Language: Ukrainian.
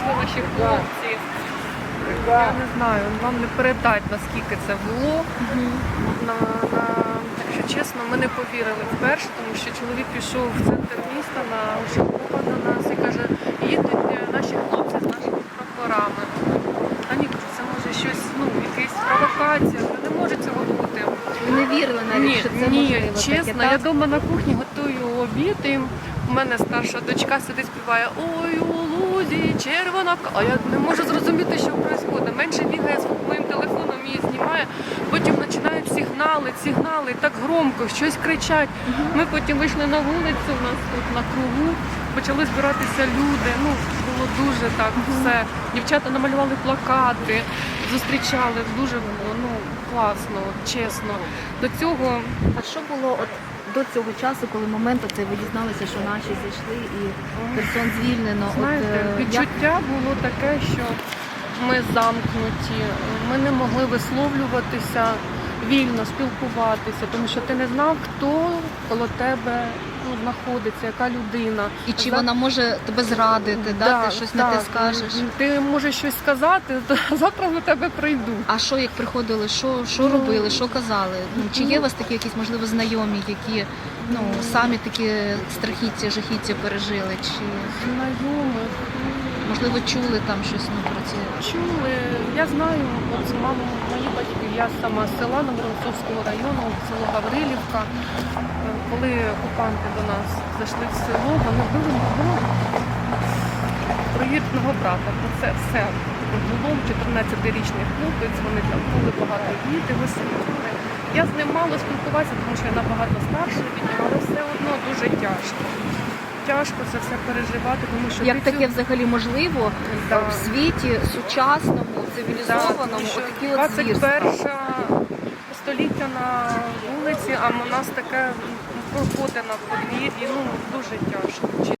хлопці. Я не знаю, вам не передать, наскільки це було. На, на, якщо чесно, ми не повірили вперше, тому що чоловік пішов в центр міста на Ушакова до нас і каже, їдуть е, наші хлопці з нашими прапорами. А ні, це може щось, ну, якась провокація, не може цього бути. Ви не вірили навіть, Ні, що це ні, можливо. чесно, таке, я вдома на кухні готую обід, і у мене старша дочка сидить співає Ой, у лузі, червона. А я не можу зрозуміти, що відбувається. Менше бігає з моїм телефоном, її знімає, потім починають сигнали, сигнали, так громко, щось кричать. Ми потім вийшли на вулицю, у нас тут на кругу, почали збиратися люди. Ну, було дуже так все. Дівчата намалювали плакати, зустрічали, дуже було ну, класно, чесно. До цього А що було от до цього часу, коли момент це ви дізналися, що наші зійшли і Херсон звільнено? Знаєте, от, е, як- відчуття було таке, що ми замкнуті, ми не могли висловлюватися, вільно спілкуватися, тому що ти не знав, хто коло тебе ну, знаходиться, яка людина. І чи За- вона може тебе зрадити, да, ти щось не те скажеш? Ти можеш щось сказати, то завтра до тебе прийдуть. А що як приходили, що, що Ну, робили, що казали? Ну, чи є ну, у вас такі якісь можливо знайомі, які ну самі такі страхіття, жахіття пережили? Чи Знайомих. Можливо чули там щось ну, про ці? Чули, я знаю, от маму, мої батьки, я сама з села Новороссовського району, село Гаврилівка. Е, Коли окупанти до нас зайшли в село, вони били мого проєктного брата. Це все було 14-річний хлопець, вони там були багато діти, висилили. Я з ним мало спілкуватися, тому що я набагато старша від нього, але все одно дуже тяжко. Тяжко це все переживати, тому що Як таке взагалі можливо Да. в світі сучасному, цивілізованому, отакі от це 21 століття на вулиці, а у нас таке проходить на подвір'ї, ну дуже тяжко.